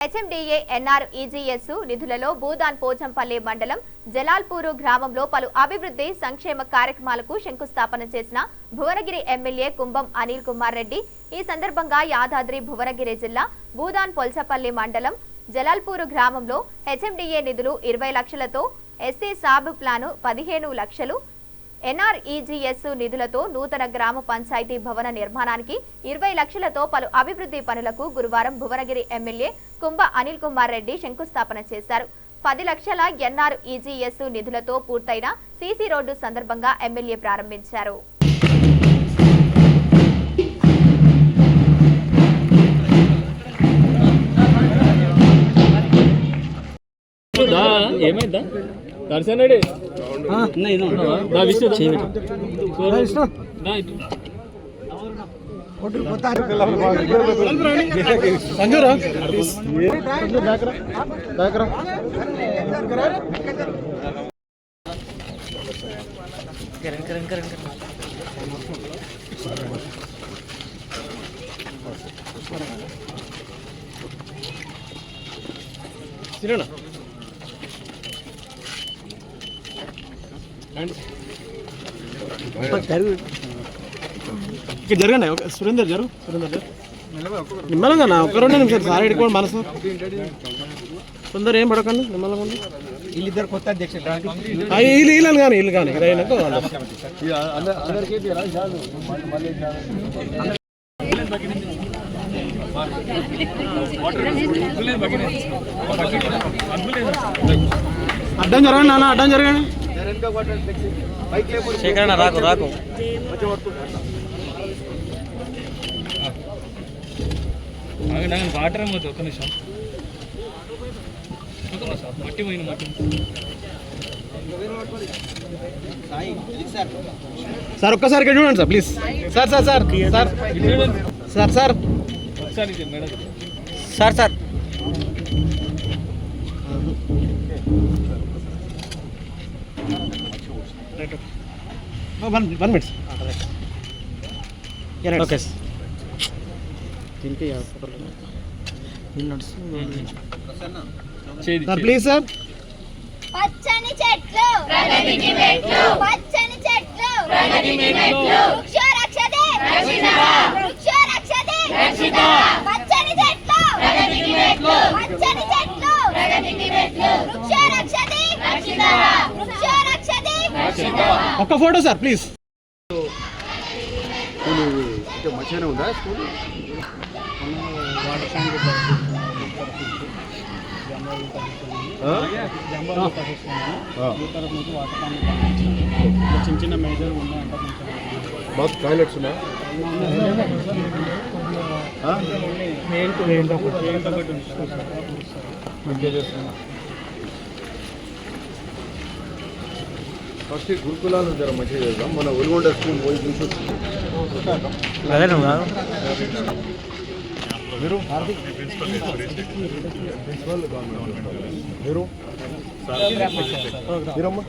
HMDA NR EGS నిధులలో భూదాన్ పోచంపల్లి మండలం జలాల్పూరు గ్రామంలో పలు అభివృద్ధి సంక్షేమ కార్యక్రమాలకు శంకుస్థాపన చేసిన భువనగిరి ఎమ్మెల్యే కుంభం అనిల్ కుమార్ రెడ్డి ఈ సందర్భంగా యాదాద్రి భువనగిరి జిల్లా భూదాన్ పొల్చపల్లి మండలం జలాల్పూరు గ్రామంలో హెచ్ఎండిఏ నిధులు ఇరవై లక్షలతో ఎస్సీ సాబ్ ప్లాను పదిహేను లక్షలు ఎన్ఆర్ఈజీఎస్ నిధులతో నూతన గ్రామ పంచాయతీ భవన నిర్మాణానికి ఇరవై లక్షలతో పలు అభివృద్ధి పనులకు గురువారం భువనగిరి ఎమ్మెల్యే కుంభ అనిల్ కుమార్ రెడ్డి శంకుస్థాపన చేశారు. పది లక్షల ఎన్ఆర్ఈజీఎస్ నిధులతో పూర్తయిన సీసీ రోడ్డు సందర్భంగా ఎమ్మెల్యే ప్రారంభించారు. ఏమైందా? దర్శన్ రెడ్డి. దా విష్ణు ఇక్కడ జరగండి సురేందర్ జరు సురేందర్ జరు నిమ్మలంగా నా ఒక రెండు నిమిషాలు సార్ ఎడుకోండి మనసు. ఏం పడకండి నిమ్మలంగా వీళ్ళిద్దరు కొత్త అధ్యక్షులు. వీళ్ళు వీళ్ళని కానీ వీళ్ళు కానీ. అడ్డం జరగండి నాన్న అడ్డం జరగండి. శేఖరణ రాకు రాకు. వాటర్ ఏమవుతుంది ఒక్క నిమిషం. మట్టి పోయిన మట్టి. సార్ ఒక్కసారి చూడండి sir please sir sir sir sir. Sir sir. Sir sir. One one minutes okay Chedi sir please sir పచ్చని చెట్లు. పచ్చని చెట్లు. ఒక్క ఫోటో సార్ ప్లీజ్ మంచిగానే ఉందా స్కూల్ చిన్న చిన్న మేజర్ బస్ టాయిలెట్స్ ఉన్నాయా ఫస్ట్ గురుకులాలు జర మంచిగా చేద్దాం. మన ఒలిగొండ స్కూల్ పోయి చూసి నువ్వు కాదు మీరు మీరు? మీరమ్మా?